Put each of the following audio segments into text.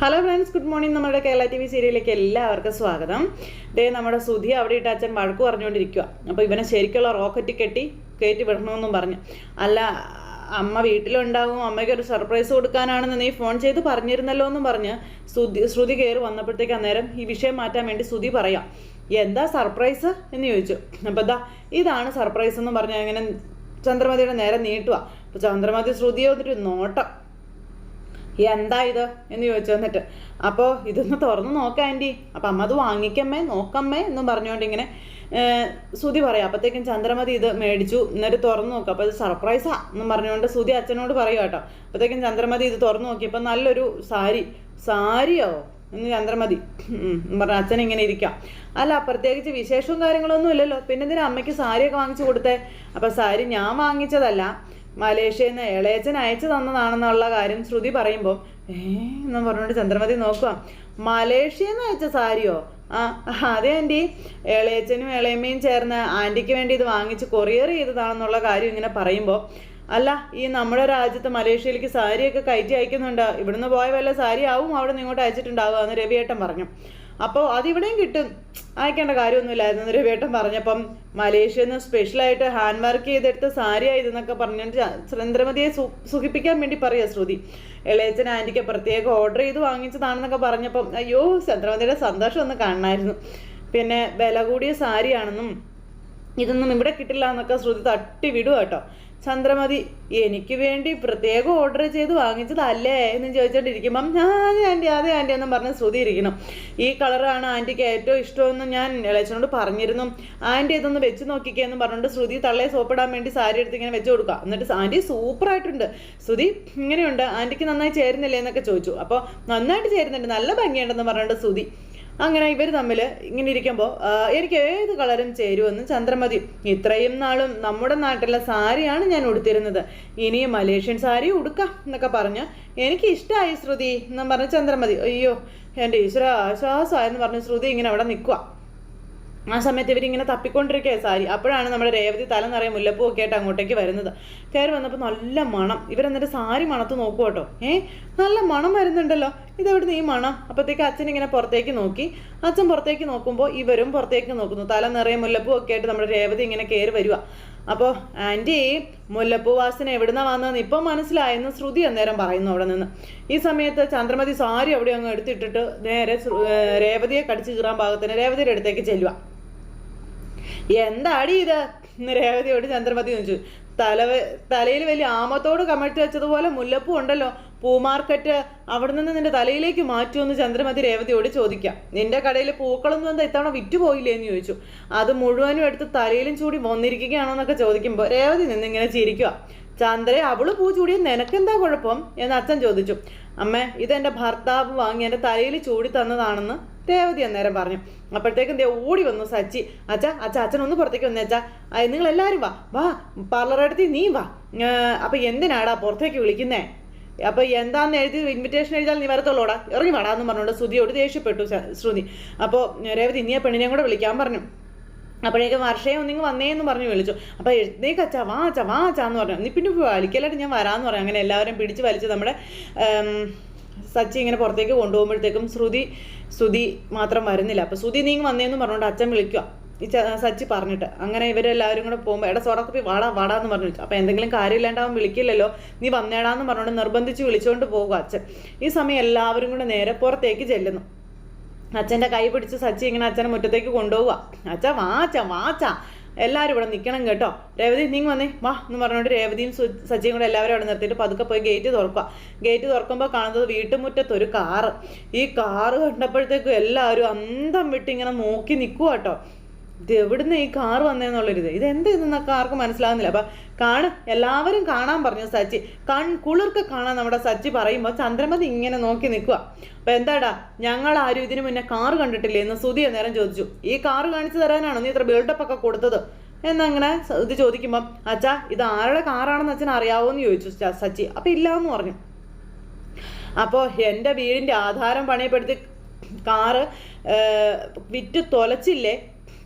Hello friends good morning നമ്മുടെ Kerala T V സീരിയലിലേക്ക് എല്ലാവർക്കും സ്വാഗതം. ദേ നമ്മുടെ സുധി അവിടെ ഇട്ട് അച്ഛൻ വഴക്ക് പറഞ്ഞുകൊണ്ടിരിക്കുക അപ്പോൾ ഇവനെ ശരിക്കുള്ള റോക്കറ്റ് കെട്ടി കയറ്റി വിടണമെന്നും പറഞ്ഞു. അല്ല അമ്മ വീട്ടിലുണ്ടാവും അമ്മയ്ക്ക് ഒരു സർപ്രൈസ് കൊടുക്കാനാണെന്ന് നീ ഫോൺ ചെയ്ത് പറഞ്ഞിരുന്നല്ലോ എന്നും പറഞ്ഞ് ശ്രുതി ശ്രുതി കയറി വന്നപ്പോഴത്തേക്ക് അന്നേരം ഈ വിഷയം മാറ്റാൻ വേണ്ടി ശ്രുതി പറയാം. എന്താ സർപ്രൈസ് എന്ന് ചോദിച്ചു. അപ്പോൾ ദാ ഇതാണ് സർപ്രൈസ് എന്ന് പറഞ്ഞ് അങ്ങനെ ചന്ദ്രമതിയുടെ നേരെ നീട്ടുക അപ്പോൾ ചന്ദ്രമതി ശ്രുതിയെ വന്നിട്ട് നോട്ടം എന്താ ഇത്? എന്ന് ചോദിച്ചു എന്നിട്ട് അപ്പോൾ ഇതൊന്ന് തുറന്ന് നോക്കാം ആന്റി അപ്പം അമ്മ അത് വാങ്ങിക്കമ്മേ നോക്കമ്മേ എന്നും പറഞ്ഞുകൊണ്ട് ഇങ്ങനെ സുതി പറയാം. അപ്പോഴത്തേക്കും ചന്ദ്രമതി ഇത് മേടിച്ചു. എന്നിട്ട് തുറന്നു നോക്കാം. അപ്പോൾ ഇത് സർപ്രൈസാ എന്നും പറഞ്ഞുകൊണ്ട് സുതി അച്ഛനോട് പറയുക കേട്ടോ. അപ്പോഴത്തേക്കും ചന്ദ്രമതി ഇത് തുറന്നു നോക്കിയപ്പോൾ നല്ലൊരു സാരി സാരിയോ? എന്ന് ചന്ദ്രമതി പറഞ്ഞ അച്ഛൻ ഇങ്ങനെ ഇരിക്കാം. അല്ല പ്രത്യേകിച്ച് വിശേഷവും കാര്യങ്ങളൊന്നും ഇല്ലല്ലോ. പിന്നെ എന്തിനാ അമ്മയ്ക്ക് സാരിയൊക്കെ വാങ്ങിച്ചു കൊടുത്തേ? അപ്പം സാരി ഞാൻ വാങ്ങിച്ചതല്ല. മലേഷ്യയിൽ നിന്ന് ഇളയച്ചൻ അയച്ചു തന്നതാണെന്നുള്ള കാര്യം ശ്രുതി പറയുമ്പോൾ ഏ? എന്നും പറഞ്ഞുകൊണ്ട് ചന്ദ്രമതി നോക്കുക മലേഷ്യയിൽ നിന്ന് അയച്ച സാരിയോ? ആ അതെ ആന്റി ഇളയച്ചനും ഇളയമ്മയും ചേർന്ന് ആന്റിക്ക് വേണ്ടി ഇത് വാങ്ങിച്ച് കൊറിയർ ചെയ്തതാണെന്നുള്ള കാര്യം ഇങ്ങനെ പറയുമ്പോൾ അല്ല ഈ നമ്മുടെ രാജ്യത്ത് മലേഷ്യയിലേക്ക് സാരിയൊക്കെ കയറ്റി അയക്കുന്നുണ്ട്. ഇവിടുന്ന് പോയ വല്ല സാരി ആവും അവിടെ നിന്ന് ഇങ്ങോട്ട് അയച്ചിട്ടുണ്ടാവുക എന്ന് രവിയേട്ടൻ പറഞ്ഞു. അപ്പോൾ അതിവിടെയും കിട്ടും. അയക്കേണ്ട കാര്യമൊന്നുമില്ലായിരുന്നു. വേട്ടം പറഞ്ഞപ്പം മലേഷ്യയിൽ നിന്ന് സ്പെഷ്യലായിട്ട് ഹാൻഡ് വർക്ക് ചെയ്തെടുത്ത സാരി ആയതെന്നൊക്കെ പറഞ്ഞിട്ട് ചന്ദ്രമതിയെ സുഖിപ്പിക്കാൻ വേണ്ടി പറയാ ശ്രുതി. ഇളയച്ചൻ ആന്റിക്ക് പ്രത്യേകം ഓർഡർ ചെയ്ത് വാങ്ങിച്ചതാണെന്നൊക്കെ പറഞ്ഞപ്പം അയ്യോ ചന്ദ്രമതിയുടെ സന്തോഷം ഒന്ന് കാണണമായിരുന്നു. പിന്നെ വില കൂടിയ സാരിയാണെന്നും ഇതൊന്നും ഇവിടെ കിട്ടില്ല എന്നൊക്കെ ശ്രുതി തട്ടി വിടുക കേട്ടോ. ചന്ദ്രമതി എനിക്ക് വേണ്ടി പ്രത്യേകം ഓർഡർ ചെയ്ത് വാങ്ങിച്ചതല്ലേ? എന്ന് ചോദിച്ചോണ്ടിരിക്കുമ്പം ഞാൻ ആന്റി അതെ ആന്റി എന്നും പറഞ്ഞ് ശ്രുതി ഇരിക്കണം ഈ കളറാണ് ആന്റിക്ക് ഏറ്റവും ഇഷ്ടമെന്ന് ഞാൻ ഇളച്ചനോട് പറഞ്ഞിരുന്നു. ആന്റി ഇതൊന്ന് വെച്ച് നോക്കിക്കേ എന്ന് പറഞ്ഞുകൊണ്ട് ശ്രുതി തള്ളയെ സോപ്പിടാൻ വേണ്ടി സാരി എടുത്ത് ഇങ്ങനെ വെച്ച് കൊടുക്കുക. എന്നിട്ട് ആന്റി സൂപ്പറായിട്ടുണ്ട് ശ്രുതി ഇങ്ങനെയുണ്ട്. ആന്റിക്ക് നന്നായി ചേരുന്നില്ലേ? എന്നൊക്കെ ചോദിച്ചു. അപ്പോൾ നന്നായിട്ട് ചേരുന്നുണ്ട്. നല്ല ഭംഗിയുണ്ടെന്ന് പറഞ്ഞുകൊണ്ട് ശ്രുതി അങ്ങനെ ഇവർ തമ്മിൽ ഇങ്ങനെ ഇരിക്കുമ്പോൾ എനിക്ക് ഏത് കളറും ചേരുമെന്ന് ചന്ദ്രമതി ഇത്രയും നാളും നമ്മുടെ നാട്ടിലെ സാരിയാണ് ഞാൻ ഉടുത്തിരുന്നത്. ഇനി മലേഷ്യൻ സാരി ഉടുക്കാം എന്നൊക്കെ പറഞ്ഞ് എനിക്ക് ഇഷ്ടമായി ശ്രുതി എന്നും പറഞ്ഞ് ചന്ദ്രമതി അയ്യോ എന്റെ ഈശ്വര ആശ്വാസമായെന്ന് പറഞ്ഞ് ശ്രുതി ഇങ്ങനെ അവിടെ നിൽക്കുക ആ സമയത്ത് ഇവരിങ്ങനെ തപ്പിക്കൊണ്ടിരിക്കുക സാരി. അപ്പോഴാണ് നമ്മുടെ രേവതി തല നിറയെ മുല്ലപ്പൂ ഒക്കെ ആയിട്ട് അങ്ങോട്ടേക്ക് വരുന്നത്. കയറി വന്നപ്പോൾ നല്ല മണം. ഇവരെന്നിട്ട് സാരി മണത്ത് നോക്കൂ കേട്ടോ. ഏ? നല്ല മണം വരുന്നുണ്ടല്ലോ. ഇതെവിടുന്ന് ഈ മണം? അപ്പോഴത്തേക്ക് അച്ഛൻ ഇങ്ങനെ പുറത്തേക്ക് നോക്കി. അച്ഛൻ പുറത്തേക്ക് നോക്കുമ്പോൾ ഇവരും പുറത്തേക്ക് നോക്കുന്നു. തല നിറയെ മുല്ലപ്പൂ ഒക്കെ ആയിട്ട് നമ്മുടെ രേവതി ഇങ്ങനെ കയറി വരിക അപ്പോൾ ആന്റി മുല്ലപ്പൂ വാസന എവിടുന്ന വന്നതെന്ന് ഇപ്പം മനസ്സിലായെന്ന് ശ്രുതി അന്നേരം പറയുന്നു അവിടെ നിന്ന്. ഈ സമയത്ത് ചന്ദ്രമതി സാരി അവിടെ അങ്ങ് എടുത്തിട്ടിട്ട് നേരെ രേവതിയെ കടിച്ചു കീറാൻ ഭാഗത്തിന് രേവതിയുടെ അടുത്തേക്ക് ചെല്ലുക എന്താടി ഇത്? രേവതിയോട് ചന്ദ്രമതി ചോദിച്ചു. തല തലയിൽ വലിയ ആമത്തോട് കമഴ്ത്തി വെച്ചതുപോലെ മുല്ലപ്പൂ ഉണ്ടല്ലോ. പൂമാർക്കറ്റ് അവിടെ നിന്ന് നിന്റെ തലയിലേക്ക് മാറ്റുമെന്ന് ചന്ദ്രമതി രേവതിയോട് ചോദിക്കാം. നിന്റെ കടയിൽ പൂക്കളൊന്നും എന്താ ഇത്തവണ വിറ്റുപോയില്ലേ എന്ന് ചോദിച്ചു. അത് മുഴുവനും എടുത്ത് തലയിലും ചൂടി വന്നിരിക്കുകയാണോ എന്നൊക്കെ ചോദിക്കുമ്പോൾ രേവതി നിന്നിങ്ങനെ ചിരിക്കുക ചന്ദ്രയെ അവൾ പൂ ചൂടിയ നിനക്കെന്താ കുഴപ്പം? എന്ന് അച്ഛൻ ചോദിച്ചു. അമ്മേ ഇതെന്റെ ഭർത്താവ് വാങ്ങി എന്റെ തലയിൽ ചൂടി തന്നതാണെന്ന് രേവതി അന്നേരം പറഞ്ഞു. അപ്പോഴത്തേക്കും ദേ ഓടി വന്നു സച്ചി. അച്ഛ അച്ഛ അച്ഛൻ ഒന്ന് പുറത്തേക്ക് വന്നേ അച്ഛാ. നിങ്ങൾ എല്ലാവരും വാ. വാ പാർലറടുത്ത് നീ വാ. അപ്പം എന്തിനാടാ പുറത്തേക്ക് വിളിക്കുന്നേ? അപ്പോൾ എന്താന്ന് എഴുതി ഇൻവിറ്റേഷൻ എഴുതിയാൽ നീ വരത്തുള്ളൂടാ. ഇറങ്ങി വാടാന്ന് പറഞ്ഞുകൊണ്ട് ശ്രുതിയോട് ദേഷ്യപ്പെട്ടു ശ്രുതി. അപ്പോൾ രേവതി ഇനിയെ പെണ്ണിനെയും കൂടെ വിളിക്കാൻ പറഞ്ഞു. അപ്പോഴേക്കും വർഷയെ ഒന്നിങ്ങ് വന്നേന്ന് പറഞ്ഞു വിളിച്ചു. അപ്പോൾ എഴുന്നേക്ക് അച്ഛാ വാ അച്ഛാ വാ അച്ഛാന്ന് പറഞ്ഞു. നീ പിന്നെ വലിക്കലായിട്ട് ഞാൻ വരാമെന്ന് പറഞ്ഞു. അങ്ങനെ എല്ലാവരും പിടിച്ച് വലിച്ച് നമ്മുടെ സച്ചി ഇങ്ങനെ പുറത്തേക്ക് കൊണ്ടുപോകുമ്പോഴത്തേക്കും ശ്രുതി ശ്രുതി മാത്രം വരുന്നില്ല. അപ്പോൾ ശ്രുതി നീ വന്നേന്ന് പറഞ്ഞുകൊണ്ട് അച്ഛൻ വിളിക്കുക ഈ സച്ചി പറഞ്ഞിട്ട്. അങ്ങനെ ഇവരെല്ലാവരും കൂടെ പോകുമ്പോൾ എടാ സോടക്കുപ്പി വാടാ വാടാ എന്ന് പറഞ്ഞു അപ്പോൾ എന്തെങ്കിലും കാര്യമില്ലാണ്ടാവും വിളിക്കില്ലല്ലോ. നീ വന്നേടാന്ന് പറഞ്ഞുകൊണ്ട് നിർബന്ധിച്ച് വിളിച്ചുകൊണ്ട് പോകുക അച്ഛൻ. ഈ സമയം എല്ലാവരും കൂടെ നേരെ പുറത്തേക്ക് ചെല്ലുന്നു. അച്ഛന്റെ കൈ പിടിച്ച് സച്ചി ഇങ്ങനെ അച്ഛനെ മുറ്റത്തേക്ക് കൊണ്ടുപോവുക അച്ഛ വാച്ച വാച്ച എല്ലാവരും ഇവിടെ നിൽക്കണം കേട്ടോ. രേവതി നിങ്ങൾ വന്നേ. വാ എന്ന് പറഞ്ഞുകൊണ്ട് രേവതിയും സജ്ജയും കൂടെ എല്ലാവരും അവിടെ നിർത്തിയിട്ട് പതുക്കെ പോയി ഗേറ്റ് തുറക്കുക ഗേറ്റ് തുറക്കുമ്പോൾ കാണുന്നത് വീട്ടുമുറ്റത്ത് ഒരു കാറ്. ഈ കാറ് കണ്ടപ്പോഴത്തേക്കും എല്ലാവരും അന്തം വിട്ട് ഇങ്ങനെ നോക്കി നിൽക്കുക കേട്ടോ. ഇത് എവിടുന്ന് ഈ കാർ വന്നതെന്നുള്ളൊരിത് ഇത് എന്ത് ഇതെന്നൊക്കെ ആർക്കും മനസ്സിലാവുന്നില്ല. അപ്പം കാണ് എല്ലാവരും കാണാൻ പറഞ്ഞു സച്ചി. കൺ കുളിർക്ക് കാണാൻ നമ്മുടെ സച്ചി പറയുമ്പോൾ ചന്ദ്രമതി ഇങ്ങനെ നോക്കി നിൽക്കുക അപ്പം എന്താടാ ഞങ്ങൾ ആരും ഇതിനു മുന്നേ കാർ കണ്ടിട്ടില്ലേ എന്ന് സുതി നേരം ചോദിച്ചു. ഈ കാർ കാണിച്ചു തരാനാണോ നീ ഇത്ര ബിൽഡപ്പ് ഒക്കെ കൊടുത്തത്? എന്നങ്ങനെ ഇത് ചോദിക്കുമ്പം അച്ഛാ ഇത് ആരുടെ കാറാണെന്ന് അച്ഛൻ അറിയാവോ എന്ന് ചോദിച്ചു സച്ചി. അപ്പം ഇല്ല എന്ന് പറഞ്ഞു. അപ്പോൾ എന്റെ വീടിന്റെ ആധാരം പണയപ്പെടുത്തി കാറ് വിറ്റ് തൊലച്ചില്ലേ?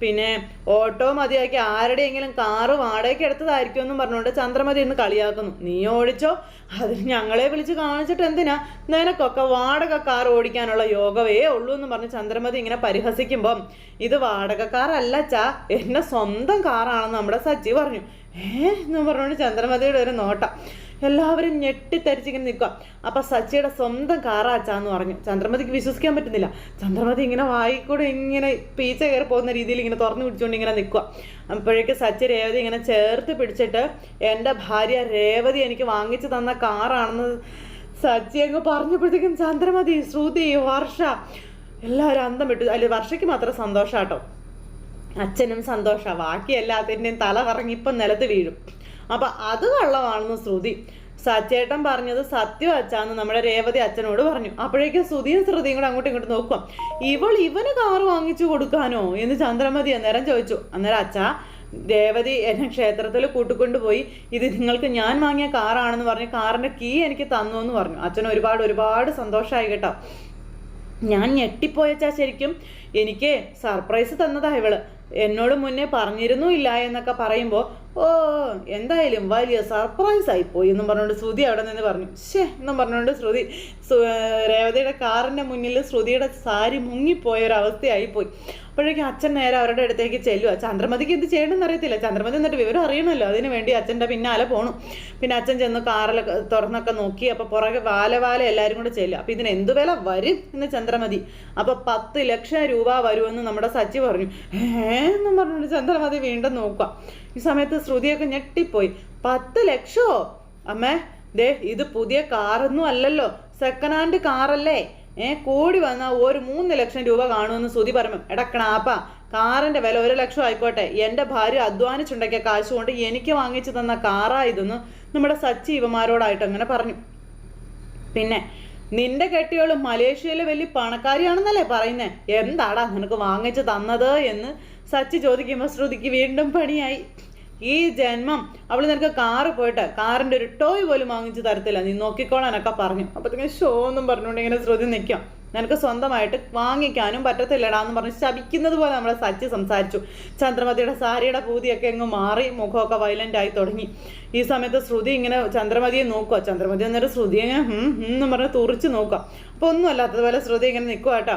പിന്നെ ഓട്ടോ മതിയാക്കി ആരുടെയെങ്കിലും കാറ് വാടകയ്ക്ക് എടുത്തതായിരിക്കും എന്നും പറഞ്ഞുകൊണ്ട് ചന്ദ്രമതി ഇന്ന് കളിയാക്കുന്നു. നീ ഓടിച്ചോ? അതിന് ഞങ്ങളെ വിളിച്ച് കാണിച്ചിട്ട് എന്തിനാ? നിനക്കൊക്കെ വാടക കാർ ഓടിക്കാനുള്ള യോഗവേ ഉള്ളൂ എന്ന് പറഞ്ഞ് ചന്ദ്രമതി ഇങ്ങനെ പരിഹസിക്കുമ്പം ഇത് വാടക കാറല്ല ചാ എന്നെ സ്വന്തം കാറാണെന്ന് നമ്മുടെ സച്ചി പറഞ്ഞു. ഏ എന്ന് പറഞ്ഞുകൊണ്ട് ചന്ദ്രമതിയുടെ ഒരു നോട്ടം. എല്ലാവരും ഞെട്ടിത്തരിച്ചിങ്ങനെ നിൽക്കുക. അപ്പൊ സച്ചിയുടെ സ്വന്തം കാറാച്ചാന്ന് പറഞ്ഞു. ചന്ദ്രമതിക്ക് വിശ്വസിക്കാൻ പറ്റുന്നില്ല. ചന്ദ്രമതി ഇങ്ങനെ വായിക്കൂടെ ഇങ്ങനെ പീച്ച കയറി പോകുന്ന രീതിയിൽ ഇങ്ങനെ തുറന്നു പിടിച്ചുകൊണ്ട് ഇങ്ങനെ നിൽക്കുക. അപ്പോഴേക്ക് സച്ചി രേവതി ഇങ്ങനെ ചേർത്ത് പിടിച്ചിട്ട് എന്റെ ഭാര്യ രേവതി എനിക്ക് വാങ്ങിച്ചു തന്ന കാറാണെന്ന് സച്ചി അങ്ങ് പറഞ്ഞപ്പോഴത്തേക്കും ചന്ദ്രമതി ശ്രുതി വർഷ എല്ലാവരും അന്തം വിട്ടു. അല്ലെ വർഷയ്ക്ക് മാത്രം സന്തോഷാട്ടോ. അച്ഛനും സന്തോഷമാണ് ബാക്കി എല്ലാത്തിന്റെയും തല കറങ്ങി ഇപ്പം നിലത്ത് വീഴും. അപ്പം അത് കള്ളമാണെന്ന് ശ്രുതി. സച്ചേട്ടൻ പറഞ്ഞത് സത്യം അച്ഛാന്ന് നമ്മുടെ രേവതി അച്ഛനോട് പറഞ്ഞു. അപ്പോഴേക്കും ശ്രുതിയും ശ്രുതിയും കൂടെ അങ്ങോട്ടും ഇങ്ങോട്ട് നോക്കുക ഇവൾ ഇവന് കാർ വാങ്ങിച്ചു കൊടുക്കാനോ എന്ന് ചന്ദ്രമതി അന്നേരം ചോദിച്ചു. അന്നേരം അച്ഛാ രേവതി എന്നെ ക്ഷേത്രത്തിൽ കൂട്ടിക്കൊണ്ടുപോയി. ഇത് നിങ്ങൾക്ക് ഞാൻ വാങ്ങിയ കാറാണെന്ന് പറഞ്ഞ് കാറിന്റെ കീ എനിക്ക് തന്നു എന്ന് പറഞ്ഞു. അച്ഛൻ ഒരുപാട് ഒരുപാട് സന്തോഷമായി കേട്ടോ. ഞാൻ ഞെട്ടിപ്പോയച്ചാ ശരിക്കും. എനിക്ക് സർപ്രൈസ് തന്നതാ ഇവൾ. എന്നോട് മുന്നേ പറഞ്ഞിരുന്നു ഇല്ല എന്നൊക്കെ പറയുമ്പോൾ ഓ എന്തായാലും വലിയ സർപ്രൈസ് ആയിപ്പോയി എന്നും പറഞ്ഞുകൊണ്ട് ശ്രുതി അവിടെ നിന്ന് പറഞ്ഞു ശേ എന്നും പറഞ്ഞുകൊണ്ട് ശ്രുതി രേവതിയുടെ കാറിന്റെ മുന്നിൽ ശ്രുതിയുടെ സാരി മുങ്ങിപ്പോയ ഒരു അവസ്ഥയായിപ്പോയി അപ്പോഴേക്കും അച്ഛൻ നേരെ അവരുടെ അടുത്തേക്ക് ചെല്ലുക ചന്ദ്രമതിക്ക് എന്ത് ചെയ്യണമെന്ന് അറിയത്തില്ല. ചന്ദ്രമതി എന്നിട്ട് വിവരം അറിയണമല്ലോ. അതിന് വേണ്ടി അച്ഛന്റെ പിന്നാലെ പോണു. പിന്നെ അച്ഛൻ ചെന്ന് കാറിലൊക്കെ തുറന്നൊക്കെ നോക്കി. അപ്പോൾ പുറകെ വാല വാല എല്ലാവരും കൂടെ ചെല്ലുക അപ്പോൾ ഇതിന് എന്ത് വില വരും എന്ന് ചന്ദ്രമതി. അപ്പോൾ പത്ത് ലക്ഷം രൂപ വരുമെന്ന് നമ്മുടെ സച്ചി പറഞ്ഞു. ഏന്നും പറഞ്ഞുകൊണ്ട് ചന്ദ്രമതി വീണ്ടും നോക്കുക ഈ സമയത്ത് ശ്രുതിയൊക്കെ ഞെട്ടിപ്പോയി. പത്ത് ലക്ഷമോ അമ്മേ ദേ ഇത് പുതിയ കാറൊന്നും അല്ലല്ലോ. സെക്കൻഡ് ഹാൻഡ് കാറല്ലേ ഏ കൂടി വന്നാൽ ഒരു മൂന്ന് ലക്ഷം രൂപ കാണുമെന്ന് സുതി പറഞ്ഞു. എടക്കണാപ്പ കാറിന്റെ വില ഒരു ലക്ഷം ആയിക്കോട്ടെ. എന്റെ ഭാര്യ അധ്വാനിച്ചുണ്ടാക്കിയ കാശ് കൊണ്ട് എനിക്ക് വാങ്ങിച്ചു തന്ന കാറാ ഇതെന്ന് നമ്മുടെ സച്ചി ഇവമാരോടായിട്ട് അങ്ങനെ പറഞ്ഞു. പിന്നെ നിന്റെ കെട്ടിയോൾ മലേഷ്യയിലെ വലിയ പണക്കാരിയാണെന്നല്ലേ പറയുന്നത് എന്താടാ നിനക്ക് വാങ്ങിച്ചു തന്നത് എന്ന് സച്ചി ചോദിക്കുമ്പോൾ ശ്രുതിക്ക് വീണ്ടും പണിയായി. ഈ ജന്മം അവൾ നിനക്ക് കാറ് പോയിട്ട് കാറിന്റെ ഒരു ടോയ് പോലും വാങ്ങിച്ച് തരത്തില്ല. നീ നോക്കിക്കോളാനൊക്കെ പറഞ്ഞു. അപ്പോഴത്തേക്കും ഷോ ഒന്നും പറഞ്ഞുകൊണ്ട് ഇങ്ങനെ ശ്രുതി നിൽക്കാം. നിനക്ക് സ്വന്തമായിട്ട് വാങ്ങിക്കാനും പറ്റത്തില്ലടാ എന്ന് പറഞ്ഞ് ശപിക്കുന്നത് പോലെ നമ്മളെ സച്ചി സംസാരിച്ചു. ചന്ദ്രമതിയുടെ സാരിയുടെ പൂതിയൊക്കെ അങ്ങ് മാറി മുഖമൊക്കെ വയലന്റ് ആയി തുടങ്ങി. ഈ സമയത്ത് ശ്രുതി ഇങ്ങനെ ചന്ദ്രമതിയെ നോക്കുക. ചന്ദ്രമതി എന്നൊരു ശ്രുതി ഇങ്ങനെ എന്ന് പറഞ്ഞ് തുറിച്ച് നോക്കുക. അപ്പോൾ ഒന്നും അല്ലാത്തതുപോലെ ശ്രുതി ഇങ്ങനെ നിൽക്കുക കേട്ടോ.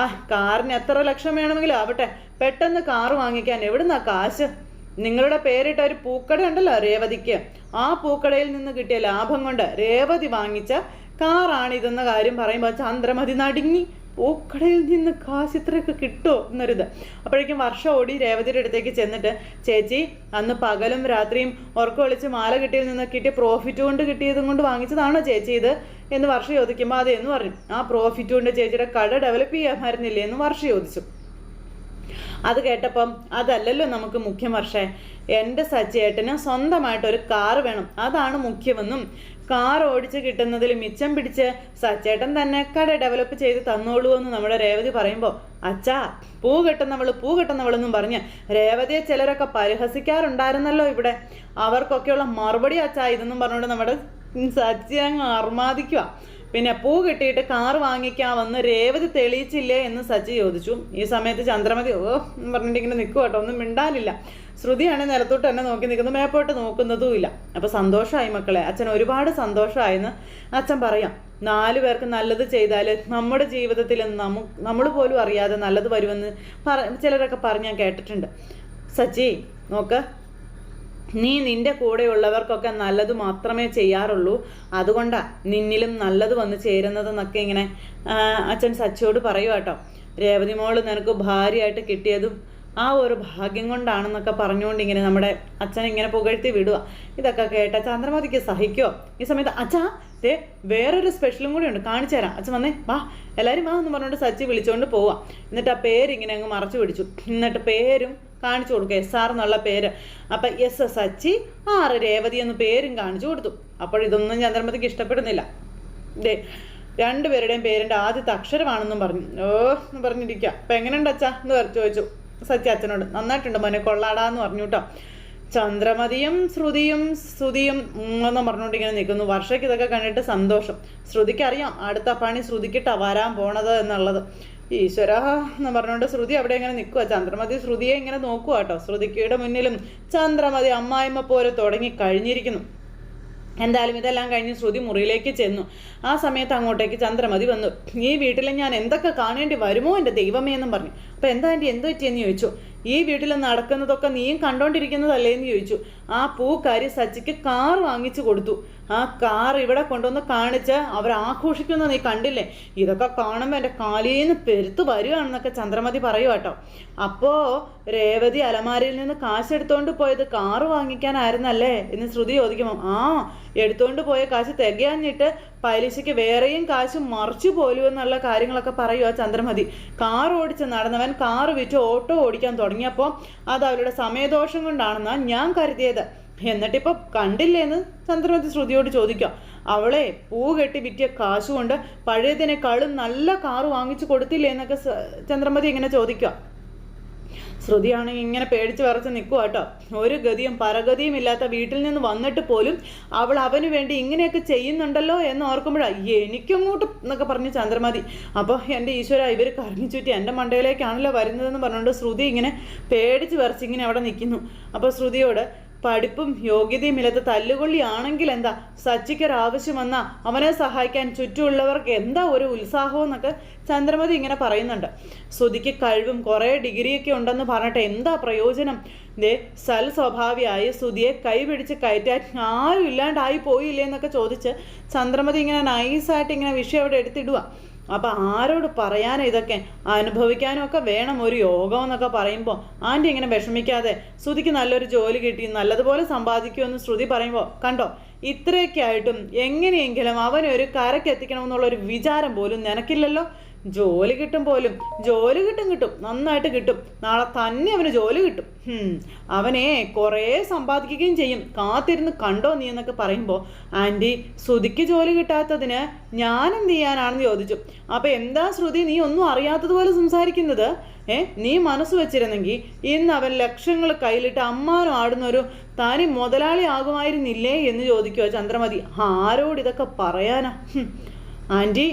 ആ കാറിന് എത്ര ലക്ഷം വേണമെങ്കിലും ആവട്ടെ. പെട്ടെന്ന് കാറ് വാങ്ങിക്കാൻ എവിടുന്നാ കാശ്? നിങ്ങളുടെ പേരിട്ട ഒരു പൂക്കട ഉണ്ടല്ലോ രേവതിക്ക്. ആ പൂക്കടയിൽ നിന്ന് കിട്ടിയ ലാഭം കൊണ്ട് രേവതി വാങ്ങിച്ച കാറാണിതെന്ന കാര്യം പറയുമ്പോൾ ചന്ദ്രമതി നടുങ്ങി പൂക്കടയിൽ നിന്ന് കാശ് ഇത്രയൊക്കെ കിട്ടുമോ എന്നൊരിത്. അപ്പോഴേക്കും വർഷം ഓടി രേവതിയുടെ അടുത്തേക്ക് ചെന്നിട്ട് ചേച്ചി അന്ന് പകലും രാത്രിയും ഉറക്കം ഒളിച്ച് മാല കിട്ടിയതിൽ നിന്ന് കിട്ടിയ പ്രോഫിറ്റ് കൊണ്ട് കിട്ടിയതും കൊണ്ട് വാങ്ങിച്ചതാണോ ചേച്ചി ഇത്? എന്ന് വർഷം ചോദിക്കുമ്പോൾ അതെ എന്ന് പറഞ്ഞു. ആ പ്രോഫിറ്റ് കൊണ്ട് ചേച്ചിയുടെ കട ഡെവലപ്പ് ചെയ്യാമായിരുന്നില്ലേ? എന്ന് വർഷം ചോദിച്ചു. അത് കേട്ടപ്പം അതല്ലല്ലോ നമുക്ക് മുഖ്യം വർഷേ. എന്റെ സച്ചേട്ടന് സ്വന്തമായിട്ട് ഒരു കാർ വേണം. അതാണ് മുഖ്യമെന്നും കാർ ഓടിച്ച് കിട്ടുന്നതിൽ മിച്ചം പിടിച്ച് സച്ചേട്ടൻ തന്നെ കട ഡെവലപ്പ് ചെയ്ത് തന്നോളൂ എന്ന് നമ്മുടെ രേവതി പറയുമ്പോൾ അച്ഛാ പൂ കെട്ടുന്നവൾ പൂ കെട്ടുന്നവളെന്നും പറഞ്ഞ് രേവതിയെ ചിലരൊക്കെ പരിഹസിക്കാറുണ്ടായിരുന്നല്ലോ ഇവിടെ. അവർക്കൊക്കെയുള്ള മറുപടി അച്ഛാ ഇതെന്നും പറഞ്ഞുകൊണ്ട് നമ്മുടെ സച്ചി അങ്ങ് അർമാദിക്കുക പിന്നെ പൂ കിട്ടിയിട്ട് കാർ വാങ്ങിക്കാമെന്ന് രേവതി തെളിയിച്ചില്ലേ എന്ന് സജി ചോദിച്ചു. ഈ സമയത്ത് ചന്ദ്രമതി ഓ പറഞ്ഞിട്ട് ഇങ്ങനെ നിൽക്കുക കേട്ടോ ഒന്നും മിണ്ടാനില്ല. ശ്രുതിയാണ് നിലത്തോട്ട് തന്നെ നോക്കി നിൽക്കുന്നത് മേപ്പോട്ട് നോക്കുന്നതും ഇല്ല. അപ്പോൾ സന്തോഷമായി മക്കളെ അച്ഛൻ ഒരുപാട് സന്തോഷമായെന്ന് അച്ഛൻ പറയാം. നാല് പേർക്ക് നല്ലത് ചെയ്താൽ നമ്മുടെ ജീവിതത്തിൽ നമു നമ്മൾ പോലും അറിയാതെ നല്ലത് വരുമെന്ന് പറ ചിലരൊക്കെ പറഞ്ഞ് ഞാൻ കേട്ടിട്ടുണ്ട്. സച്ചി നോക്ക്. നീ നിന്റെ കൂടെയുള്ളവർക്കൊക്കെ നല്ലത് മാത്രമേ ചെയ്യാറുള്ളൂ. അതുകൊണ്ടാ നിന്നിലും നല്ലത് വന്ന് ചേരുന്നതെന്നൊക്കെ ഇങ്ങനെ അച്ഛൻ സച്ചോട് പറയുക കേട്ടോ. രേവതി മോൾ നിനക്ക് ഭാര്യയായിട്ട് കിട്ടിയതും ആ ഒരു ഭാഗ്യം കൊണ്ടാണെന്നൊക്കെ പറഞ്ഞുകൊണ്ട് ഇങ്ങനെ നമ്മുടെ അച്ഛൻ ഇങ്ങനെ പുകഴ്ത്തി വിടുക ഇതൊക്കെ കേട്ട ചന്ദ്രമതിക്ക് സഹിക്കുമോ ഈ സമയത്ത് അച്ഛാ ദേ വേറൊരു സ്പെഷ്യലും കൂടി ഉണ്ട്. കാണിച്ചു തരാം. അച്ഛൻ വന്നേ വാ എല്ലാവരും വാ എന്ന് പറഞ്ഞുകൊണ്ട് സച്ചി വിളിച്ചുകൊണ്ട് പോവാം. എന്നിട്ട് ആ പേര് ഇങ്ങനെ അങ്ങ് മറച്ചു പിടിച്ചു. എന്നിട്ട് പേരും കാണിച്ചു കൊടുക്കുക എസ് ആർ എന്നുള്ള പേര്. അപ്പം S S H R Revathi എന്ന പേരും കാണിച്ചു കൊടുത്തു. അപ്പോൾ ഇതൊന്നും ചന്ദ്രമതിക്ക് ഇഷ്ടപ്പെടുന്നില്ല. ദേ രണ്ടുപേരുടെയും പേരിന്റെ ആദ്യത്തെ അക്ഷരമാണെന്നും പറഞ്ഞു. ഓ എന്ന് പറഞ്ഞിരിക്കുക അപ്പം എങ്ങനെയുണ്ട് അച്ഛാ? എന്ന് ചോദിച്ചു. സച്ചി അച്ഛനോട്. നന്നായിട്ടുണ്ട് മോനെ കൊള്ളാടാന്ന് പറഞ്ഞു കേട്ടോ ചന്ദ്രമതിയും ശ്രുതിയും ശ്രുതിയും എന്നും പറഞ്ഞുകൊണ്ട് ഇങ്ങനെ നിൽക്കുന്നു. വർഷയ്ക്ക് ഇതൊക്കെ കണ്ടിട്ട് സന്തോഷം. ശ്രുതിക്കറിയാം. അടുത്ത പണി ശ്രുതിക്കിട്ടാ വരാൻ പോണത് എന്നുള്ളത്. ഈശ്വര എന്ന് പറഞ്ഞുകൊണ്ട് ശ്രുതി അവിടെ ഇങ്ങനെ നിൽക്കുക ചന്ദ്രമതി ശ്രുതിയെ ഇങ്ങനെ നോക്കുക കേട്ടോ ശ്രുതിക്കയുടെ മുന്നിലും ചന്ദ്രമതി അമ്മായിമ്മ പോലെ തുടങ്ങി കഴിഞ്ഞിരിക്കുന്നു. എന്തായാലും ഇതെല്ലാം കഴിഞ്ഞ് ശ്രുതി മുറിയിലേക്ക് ചെന്നു. ആ സമയത്ത് അങ്ങോട്ടേക്ക് ചന്ദ്രമതി വന്നു. ഈ വീട്ടിൽ ഞാൻ എന്തൊക്കെ കാണേണ്ടി വരുമോ എന്റെ ദൈവമേ എന്നും പറഞ്ഞു. അപ്പോൾ എന്താ എന്റെ എന്ത് പറ്റിയെന്ന് ചോദിച്ചു? ഈ വീട്ടിൽ നടക്കുന്നതൊക്കെ നീയും കണ്ടോണ്ടിരിക്കുന്നതല്ലേ എന്ന് ചോദിച്ചു. ആ പൂക്കാരി സച്ചിക്ക് കാർ വാങ്ങിച്ചു കൊടുത്തു. ആ കാർ ഇവിടെ കൊണ്ടുവന്ന് കാണിച്ച് അവർ ആഘോഷിക്കുന്ന നീ കണ്ടില്ലേ? ഇതൊക്കെ കാണുമ്പോൾ എന്റെ കാലീന്ന് പെരുത്ത് വരികയാണെന്നൊക്കെ ചന്ദ്രമതി പറയുക കേട്ടോ. അപ്പോൾ രേവതി അലമാരയിൽ നിന്ന് കാശ് എടുത്തുകൊണ്ട് പോയത് കാറ് വാങ്ങിക്കാനായിരുന്നല്ലേ? എന്ന് ശ്രുതി ചോദിക്കുമ്പോൾ ആ എടുത്തുകൊണ്ട് പോയ കാശ് തികയാഞ്ഞിട്ട് പലിശയ്ക്ക് വേറെയും കാശ് മറിച്ചു പോലും എന്നുള്ള കാര്യങ്ങളൊക്കെ പറയുക ചന്ദ്രമതി. കാർ ഓടിച്ച് നടന്നവൻ കാർ വിറ്റ് ഓട്ടോ ഓടിക്കാൻ തുടങ്ങിയപ്പോൾ അത് അവരുടെ സമയദോഷം കൊണ്ടാണെന്നാണ് ഞാൻ കരുതിയത്. എന്നിട്ടിപ്പോൾ കണ്ടില്ലേന്ന് ചന്ദ്രമതി ശ്രുതിയോട് ചോദിക്കാം. അവളെ പൂ കെട്ടി വിറ്റിയ കാശുകൊണ്ട് പഴയതിനേക്കാളും നല്ല കാറ് വാങ്ങിച്ചു കൊടുത്തില്ലേ എന്നൊക്കെ ചന്ദ്രമതി ഇങ്ങനെ ചോദിക്കുക ശ്രുതിയാണെങ്കിൽ ഇങ്ങനെ പേടിച്ച് വിറച്ച് നിൽക്കുക കേട്ടോ. ഒരു ഗതിയും പരഗതിയും ഇല്ലാത്ത വീട്ടിൽ നിന്ന് വന്നിട്ട് പോലും അവൾ അവന് വേണ്ടി ഇങ്ങനെയൊക്കെ ചെയ്യുന്നുണ്ടല്ലോ എന്ന് ഓർക്കുമ്പോഴാണ് എനിക്കങ്ങോട്ട് എന്നൊക്കെ പറഞ്ഞ് ചന്ദ്രമതി. അപ്പോൾ എന്റെ ഈശ്വര ഇവർ കറങ്ങിച്ചുറ്റി എന്റെ മണ്ടയിലേക്കാണല്ലോ വരുന്നതെന്ന് പറഞ്ഞുകൊണ്ട് ശ്രുതി ഇങ്ങനെ പേടിച്ച് വിറച്ച് ഇങ്ങനെ അവിടെ നിൽക്കുന്നു. അപ്പോൾ ശ്രുതിയോട് പഠിപ്പും യോഗ്യതയും ഇല്ലാത്ത തല്ലുകൊള്ളിയാണെങ്കിൽ എന്താ? സച്ചിക്കൊരാവശ്യം വന്നാൽ അവനെ സഹായിക്കാൻ ചുറ്റുമുള്ളവർക്ക് എന്താ ഒരു ഉത്സാഹം എന്നൊക്കെ ചന്ദ്രമതി ഇങ്ങനെ പറയുന്നുണ്ട്. ശ്രുതിക്ക് കഴിവും കുറേ ഡിഗ്രിയൊക്കെ ഉണ്ടെന്ന് പറഞ്ഞിട്ട് എന്താ പ്രയോജനം? ദേ സൽ സ്വഭാവിയായ ശ്രുതിയെ കൈപിടിച്ച് കയറ്റാൻ ആരും ഇല്ലാണ്ടായി പോയില്ലേ എന്നൊക്കെ ചോദിച്ച് ചന്ദ്രമതി ഇങ്ങനെ നൈസായിട്ട് ഇങ്ങനെ വിഷയം അവിടെ എടുത്തിടുക അപ്പം ആരോട് പറയാനോ ഇതൊക്കെ അനുഭവിക്കാനും ഒക്കെ വേണം ഒരു യോഗം എന്നൊക്കെ പറയുമ്പോൾ ആന്റി ഇങ്ങനെ വിഷമിക്കാതെ ശ്രുതിക്ക് നല്ലൊരു ജോലി കിട്ടി നല്ലതുപോലെ സമ്പാദിക്കുമെന്ന് ശ്രുതി പറയുമ്പോൾ കണ്ടോ ഇത്രയൊക്കെ ആയിട്ടും എങ്ങനെയെങ്കിലും അവനൊരു കരക്കെത്തിക്കണമെന്നുള്ളൊരു വിചാരം പോലും നിനക്കില്ലല്ലോ? ജോലി കിട്ടും പോലും. ജോലി കിട്ടും കിട്ടും. നന്നായിട്ട് കിട്ടും. നാളെ തന്നെ അവന് ജോലി കിട്ടും. അവനെ കുറേ സമ്പാദിക്കുകയും ചെയ്യും. കാത്തിരുന്ന് കണ്ടോ നീ എന്നൊക്കെ പറയുമ്പോൾ ആന്റി ശ്രുതിക്ക് ജോലി കിട്ടാത്തതിന് ഞാൻ എന്ത് ചെയ്യാനാണെന്ന് ചോദിച്ചു. അപ്പോൾ എന്താ ശ്രുതി നീ ഒന്നും അറിയാത്തതുപോലെ സംസാരിക്കുന്നത്? ഏ നീ മനസ്സ് വെച്ചിരുന്നെങ്കിൽ ഇന്ന് അവൻ ലക്ഷങ്ങൾ കയ്യിലിട്ട് അമ്മാനും ആടുന്നൊരു താനി മുതലാളി ആകുമായിരുന്നില്ലേ എന്ന് ചോദിക്കുക ചന്ദ്രമതി. ആരോട് ഇതൊക്കെ പറയാനാ? ആന്റി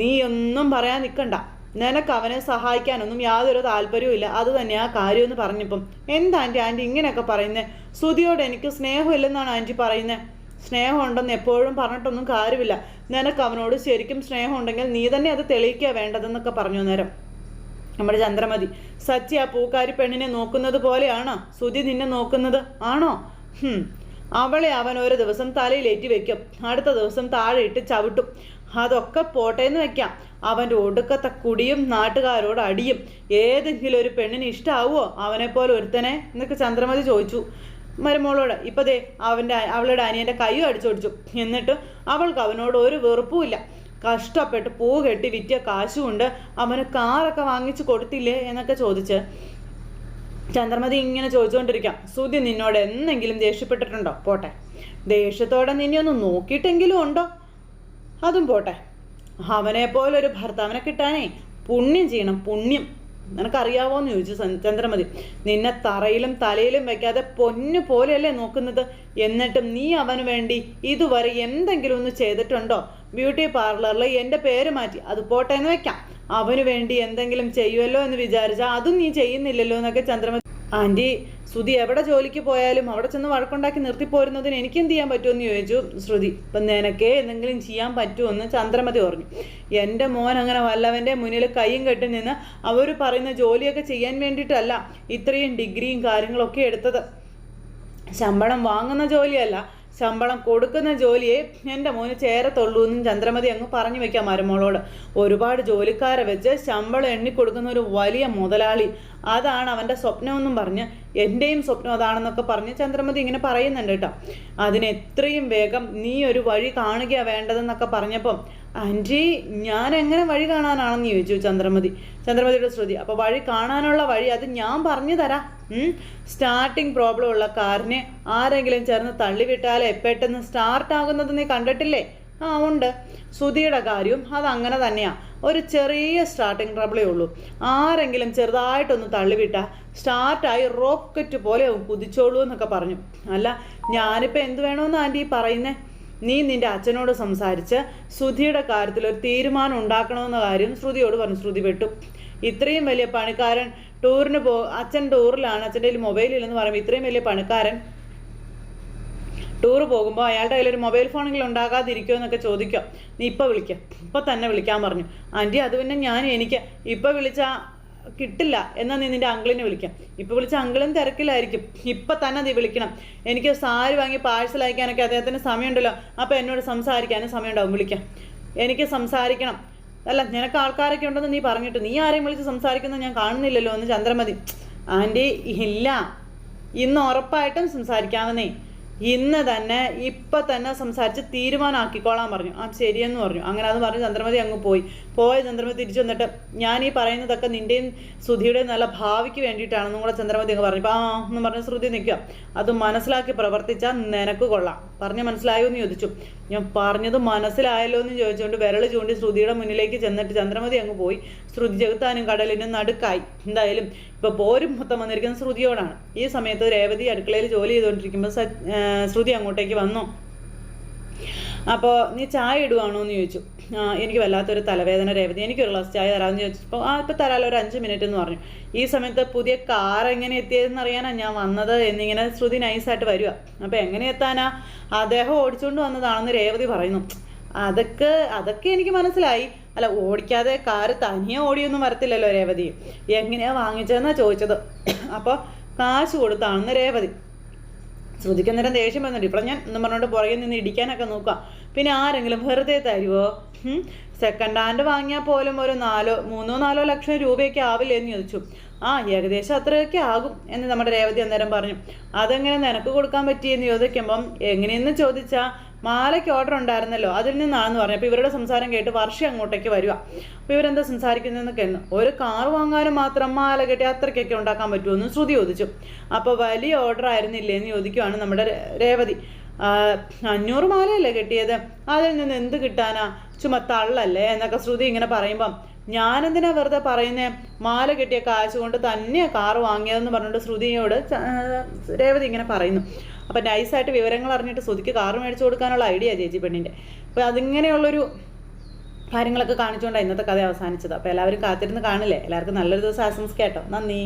നീ ഒന്നും പറയാൻ നിൽക്കണ്ട നിനക്ക് അവനെ സഹായിക്കാനൊന്നും യാതൊരു താല്പര്യവും ഇല്ല. അത് തന്നെയാ കാര്യമെന്ന് പറഞ്ഞപ്പം. എന്താ ആന്റി ആന്റി ഇങ്ങനെയൊക്കെ പറയുന്നത് സ്തുതിയോട് എനിക്ക് സ്നേഹമില്ലെന്നാണ് ആന്റി പറയുന്നത് സ്നേഹമുണ്ടെന്ന് എപ്പോഴും പറഞ്ഞിട്ടൊന്നും കാര്യമില്ല. നിനക്ക് അവനോട് ശരിക്കും സ്നേഹമുണ്ടെങ്കിൽ നീ തന്നെ അത് തെളിയിക്കുക വേണ്ടതെന്നൊക്കെ പറഞ്ഞു നേരം നമ്മുടെ ചന്ദ്രമതി സച്ചി ആ പൂക്കാരി പെണ്ണിനെ നോക്കുന്നത് പോലെയാണോ? സുതി നിന്നെ നോക്കുന്നത് ആണോ? അവളെ അവൻ ഒരു ദിവസം തലയിലേറ്റി വെക്കും. അടുത്ത ദിവസം താഴെ ഇട്ട് ചവിട്ടും. അതൊക്കെ പോട്ടെ എന്ന് വെക്കാം. അവന്റെ ഒടുക്കത്തെ കുടിയും നാട്ടുകാരോട് അടിയും. ഏതെങ്കിലും ഒരു പെണ്ണിന് ഇഷ്ടമാവുമോ അവനെപ്പോലെ ഒരുത്തനെ? എന്നൊക്കെ ചന്ദ്രമതി ചോദിച്ചു. മരുമോളോട് ഇപ്പം ദേ അവന്റെ അവളുടെ അനിയന്റെ കൈയും അടിച്ചോടിച്ചു എന്നിട്ട് അവൾക്ക് അവനോട് ഒരു വെറുപ്പുമില്ല കഷ്ടപ്പെട്ട് പൂ കെട്ടി വിറ്റിയ കാശുകൊണ്ട് അവന് കാറൊക്കെ വാങ്ങിച്ചു കൊടുത്തില്ലേ എന്നൊക്കെ ചോദിച്ച് ചന്ദ്രമതി ഇങ്ങനെ ചോദിച്ചുകൊണ്ടിരിക്കാം. സുധി നിന്നോട് എന്തെങ്കിലും ദേഷ്യപ്പെട്ടിട്ടുണ്ടോ? പോട്ടെ. ദേഷ്യത്തോടെ നിന്നെ ഒന്ന് നോക്കിയിട്ടെങ്കിലും ഉണ്ടോ? അതും പോട്ടെ. അവനെ പോലൊരു ഭർത്താവിനെ കിട്ടാനേ പുണ്യം ചെയ്യണം പുണ്യം. നിനക്കറിയാവോ എന്ന് ചോദിച്ചു ചന്ദ്രമതി. നിന്നെ തറയിലും തലയിലും വെക്കാതെ പൊന്നു പോലെയല്ലേ നോക്കുന്നത്? എന്നിട്ടും നീ അവന് വേണ്ടി ഇതുവരെ എന്തെങ്കിലും ഒന്ന് ചെയ്തിട്ടുണ്ടോ? ബ്യൂട്ടി പാർലറിൽ എന്റെ പേര് മാറ്റി. അത് പോട്ടെ എന്ന് വെക്കാം. അവന് വേണ്ടി എന്തെങ്കിലും ചെയ്യുമല്ലോ എന്ന് വിചാരിച്ചാൽ അതും നീ ചെയ്യുന്നില്ലല്ലോ എന്നൊക്കെ ചന്ദ്രമതി ആന്റി ശ്രുതി എവിടെ ജോലിക്ക് പോയാലും അവിടെ ചെന്ന് വഴക്കുണ്ടാക്കി നിർത്തിപ്പോരുന്നതിന് എനിക്ക് എന്ത് ചെയ്യാൻ പറ്റുമെന്ന് ചോദിച്ചു. ശ്രുതി ഇപ്പൊ നിനക്ക് എന്തെങ്കിലും ചെയ്യാൻ പറ്റുമെന്ന് ചന്ദ്രമതി പറഞ്ഞു. എന്റെ മോൻ അങ്ങനെ വല്ലവന്റെ മുന്നിൽ കൈയും കെട്ടി നിന്ന് അവർ പറയുന്ന ജോലിയൊക്കെ ചെയ്യാൻ വേണ്ടിയിട്ടല്ല ഇത്രയും ഡിഗ്രിയും കാര്യങ്ങളൊക്കെ എടുത്തത്. ശമ്പളം വാങ്ങുന്ന ജോലിയല്ല ശമ്പളം കൊടുക്കുന്ന ജോലിയെ എന്റെ മോന് ചേരത്തുള്ളൂ എന്നും ചന്ദ്രമതി അങ്ങ് പറഞ്ഞു വെക്കാം മരുമോളോട്. ഒരുപാട് ജോലിക്കാരെ വെച്ച് ശമ്പളം എണ്ണിക്കൊടുക്കുന്ന ഒരു വലിയ മുതലാളി. അതാണ് അവന്റെ സ്വപ്നമെന്നും പറഞ്ഞ് എന്റെയും സ്വപ്നം അതാണെന്നൊക്കെ പറഞ്ഞ് ചന്ദ്രമതി ഇങ്ങനെ പറയുന്നുണ്ട് കേട്ടോ. അതിന് എത്രയും വേഗം നീ ഒരു വഴി കാണുകയാണ് വേണ്ടതെന്നൊക്കെ പറഞ്ഞപ്പം ആന്റി ഞാൻ എങ്ങനെ വഴി കാണാനാണെന്ന് ചോദിച്ചു ചന്ദ്രമതി. ചന്ദ്രമതിയുടെ ശ്രുതി അപ്പോൾ വഴി കാണാനുള്ള വഴി അത് ഞാൻ പറഞ്ഞു തരാം. സ്റ്റാർട്ടിങ് പ്രോബ്ലം ഉള്ള കാറിനെ ആരെങ്കിലും ചേർന്ന് തള്ളിവിട്ടാലേ പെട്ടെന്ന് സ്റ്റാർട്ടാകുന്നത് നീ കണ്ടിട്ടില്ലേ? ആ ഉണ്ട്. ശ്രുതിയുടെ കാര്യവും അതങ്ങനെ തന്നെയാണ് ഒരു ചെറിയ സ്റ്റാർട്ടിങ് ട്രബിളേ ഉള്ളൂ. ആരെങ്കിലും ചെറുതായിട്ടൊന്ന് തള്ളിവിട്ടാൽ സ്റ്റാർട്ടായി റോക്കറ്റ് പോലെ കുതിച്ചോളൂ എന്നൊക്കെ പറഞ്ഞു. അല്ല ഞാനിപ്പോൾ എന്ത് വേണമെന്ന് ആന്റി പറയുന്നേ? നീ നിന്റെ അച്ഛനോട് സംസാരിച്ച് ശ്രുതിയുടെ കാര്യത്തിൽ ഒരു തീരുമാനം ഉണ്ടാക്കണമെന്ന കാര്യം ശ്രുതിയോട് പറഞ്ഞു. ശ്രുതി പെട്ടു. ഇത്രയും വലിയ പണിക്കാരൻ ടൂറിന് പോ അച്ഛൻ ടൂറിലാണ് അച്ഛന്റെ മൊബൈലില്ലെന്ന് പറയുമ്പോൾ ഇത്രയും വലിയ പണിക്കാരൻ ടൂർ പോകുമ്പോൾ അയാളുടെ കയ്യിൽ ഒരു മൊബൈൽ ഫോണെങ്കിലും ഉണ്ടാകാതിരിക്കുമോ എന്നൊക്കെ ചോദിക്കാം. നീ ഇപ്പോൾ വിളിക്കാം. ഇപ്പോൾ തന്നെ വിളിക്കാൻ പറഞ്ഞു. ആന്റി അത് പിന്നെ ഞാൻ എനിക്ക് ഇപ്പോൾ വിളിച്ചാൽ കിട്ടില്ല. എന്നാൽ നീ നിന്റെ അങ്കിളിനെ വിളിക്കാം. ഇപ്പോൾ വിളിച്ച അങ്കിളും തിരക്കിലായിരിക്കും. ഇപ്പം തന്നെ നീ വിളിക്കണം. എനിക്ക് സാരി വാങ്ങി പാഴ്സൽ അയക്കാനൊക്കെ അദ്ദേഹത്തിന് സമയമുണ്ടല്ലോ. അപ്പോൾ എന്നോട് സംസാരിക്കാനും സമയമുണ്ടാവും. വിളിക്കാം. എനിക്ക് സംസാരിക്കണം. അല്ല നിനക്ക് ആൾക്കാരൊക്കെ ഉണ്ടെന്ന് നീ പറഞ്ഞിട്ട് നീ ആരെയും വിളിച്ച് സംസാരിക്കുന്നത് ഞാൻ കാണുന്നില്ലല്ലോ. എന്ന് ചന്ദ്രമതി. ആന്റി ഇല്ല. ഇന്ന് ഉറപ്പായിട്ടും സംസാരിക്കാമെന്നേ. ഇന്ന് തന്നെ ഇപ്പം തന്നെ സംസാരിച്ച് തീരുമാനമാക്കിക്കോളാൻ പറഞ്ഞു. ആ ശരിയെന്ന് പറഞ്ഞു. അങ്ങനെ അത് പറഞ്ഞ് ചന്ദ്രമതി അങ്ങ് പോയി. പോയ ചന്ദ്രമതി തിരിച്ചു വന്നിട്ട് ഞാൻ ഈ പറയുന്നതൊക്കെ നിന്റെയും ശ്രുതിയുടെയും നല്ല ഭാവിക്ക് വേണ്ടിയിട്ടാണെന്നും കൂടെ ചന്ദ്രമതി അങ്ങ് പറഞ്ഞു. ആ എന്ന് പറഞ്ഞ് ശ്രുതി നിൽക്കുക. അത് മനസ്സിലാക്കി പ്രവർത്തിച്ചാൽ നിനക്ക് കൊള്ളാം. പറഞ്ഞ് മനസ്സിലായോ എന്ന് ചോദിച്ചു. ഞാൻ പറഞ്ഞത് മനസ്സിലായല്ലോ എന്ന് ചോദിച്ചുകൊണ്ട് വിരൽ ചൂണ്ടി ശ്രുതിയുടെ മുന്നിലേക്ക് ചെന്നിട്ട് ചന്ദ്രമതി അങ്ങ് പോയി. ശ്രുതി ചെകുത്താനും കടലിനും നടുക്കായി. എന്തായാലും ഇപ്പോൾ പോരും മൊത്തം വന്നിരിക്കുന്നത് ശ്രുതിയോടാണ്. ഈ സമയത്ത് രേവതി അടുക്കളയിൽ ജോലി ചെയ്തുകൊണ്ടിരിക്കുമ്പോൾ ശ്രുതി അങ്ങോട്ടേക്ക് വന്നു. അപ്പോൾ നീ ചായ ഇടുവാണോ എന്ന് ചോദിച്ചു എനിക്ക് വല്ലാത്തൊരു തലവേദന രേവതി. എനിക്കൊരു ഗ്ലാസ് ചായ തരാമെന്ന് ചോദിച്ചപ്പോൾ ആ ഇപ്പോൾ തരാമല്ലോ ഒരു അഞ്ച് മിനിറ്റ് എന്ന് പറഞ്ഞു. ഈ സമയത്ത് പുതിയ കാർ എങ്ങനെ എത്തിയതെന്ന് അറിയാനാണ് ഞാൻ വന്നത് എന്നിങ്ങനെ ശ്രുതി നൈസായിട്ട് വരിക അപ്പോൾ എങ്ങനെ എത്താനാ? അദ്ദേഹം ഓടിച്ചുകൊണ്ട് വന്നതാണെന്ന് രേവതി പറയുന്നു. അതൊക്കെ അതൊക്കെ എനിക്ക് മനസ്സിലായി. അല്ല ഓടിക്കാതെ കാറ് തനിയെ ഓടിയൊന്നും വരത്തില്ലല്ലോ രേവതി. എങ്ങനെയാ വാങ്ങിച്ചതെന്നാ ചോദിച്ചത്. അപ്പോൾ കാശ് കൊടുത്താണെന്ന് രേവതി. ശ്രുതിക്ക് അന്നേരം ദേഷ്യം വന്നിട്ട് ഇപ്പോൾ ഞാൻ എന്നും പറഞ്ഞുകൊണ്ട് പുറകെ നിന്ന് ഇടിക്കാനൊക്കെ നോക്കാം പിന്നെ ആരെങ്കിലും വെറുതെ തരുമോ സെക്കൻഡ് ഹാൻഡ് വാങ്ങിയാൽ പോലും ഒരു നാലോ മൂന്നോ നാലോ ലക്ഷം രൂപയൊക്കെ ആവില്ലേ എന്ന് ചോദിച്ചു. ആ ഏകദേശം അത്രയൊക്കെ ആകും എന്ന് നമ്മുടെ രേവതി അന്നേരം പറഞ്ഞു. അതെങ്ങനെ നിനക്ക് കൊടുക്കാൻ പറ്റിയെന്ന് ചോദിക്കുമ്പം എങ്ങനെയെന്ന് ചോദിച്ചാൽ മാലയ്ക്ക് ഓർഡർ ഉണ്ടായിരുന്നല്ലോ അതിൽ നിന്നാണെന്ന് പറഞ്ഞു. അപ്പോൾ ഇവരുടെ സംസാരം കേട്ട് വർഷം അങ്ങോട്ടേക്ക് വരിക അപ്പോൾ ഇവരെന്താ സംസാരിക്കുന്നതെന്നൊക്കെ എന്ന് ഒരു കാർ വാങ്ങാനും മാത്രം മാല കെട്ടി അത്രയ്ക്കൊക്കെ ഉണ്ടാക്കാൻ പറ്റുമെന്ന് ശ്രുതി ചോദിച്ചു. അപ്പോൾ വലിയ ഓർഡർ ആയിരുന്നില്ലേ എന്ന് ചോദിക്കുവാണ് നമ്മുടെ രേവതി. അഞ്ഞൂറ് മാലയല്ലേ കെട്ടിയത്? അതിൽ നിന്ന് എന്ത് കിട്ടാനാ? ചുമ തള്ളല്ലേ? എന്നൊക്കെ ശ്രുതി ഇങ്ങനെ പറയുമ്പം ഞാനെന്തിനാ വെറുതെ പറയുന്നേ? മാല കെട്ടിയ കാശ് കൊണ്ട് തന്നെയാണ് കാറ് വാങ്ങിയതെന്ന് പറഞ്ഞുകൊണ്ട് ശ്രുതിയോട് രേവതി ഇങ്ങനെ പറയുന്നു. അപ്പം നൈസായിട്ട് വിവരങ്ങൾ അറിഞ്ഞിട്ട് സ്വതിക്ക് കാറ് മേടിച്ചു കൊടുക്കാനുള്ള ഐഡിയ ചേച്ചി പെണ്ണിന്റെ അപ്പോൾ അതിങ്ങനെയുള്ളൊരു കാര്യങ്ങളൊക്കെ കാണിച്ചുകൊണ്ടാണ് ഇന്നത്തെ കഥ അവസാനിച്ചത്. അപ്പോൾ എല്ലാവരും കാത്തിരുന്ന് കാണില്ലേ എല്ലാവർക്കും നല്ലൊരു ദിവസം ആശംസിക്കാം കേട്ടോ. നന്ദി.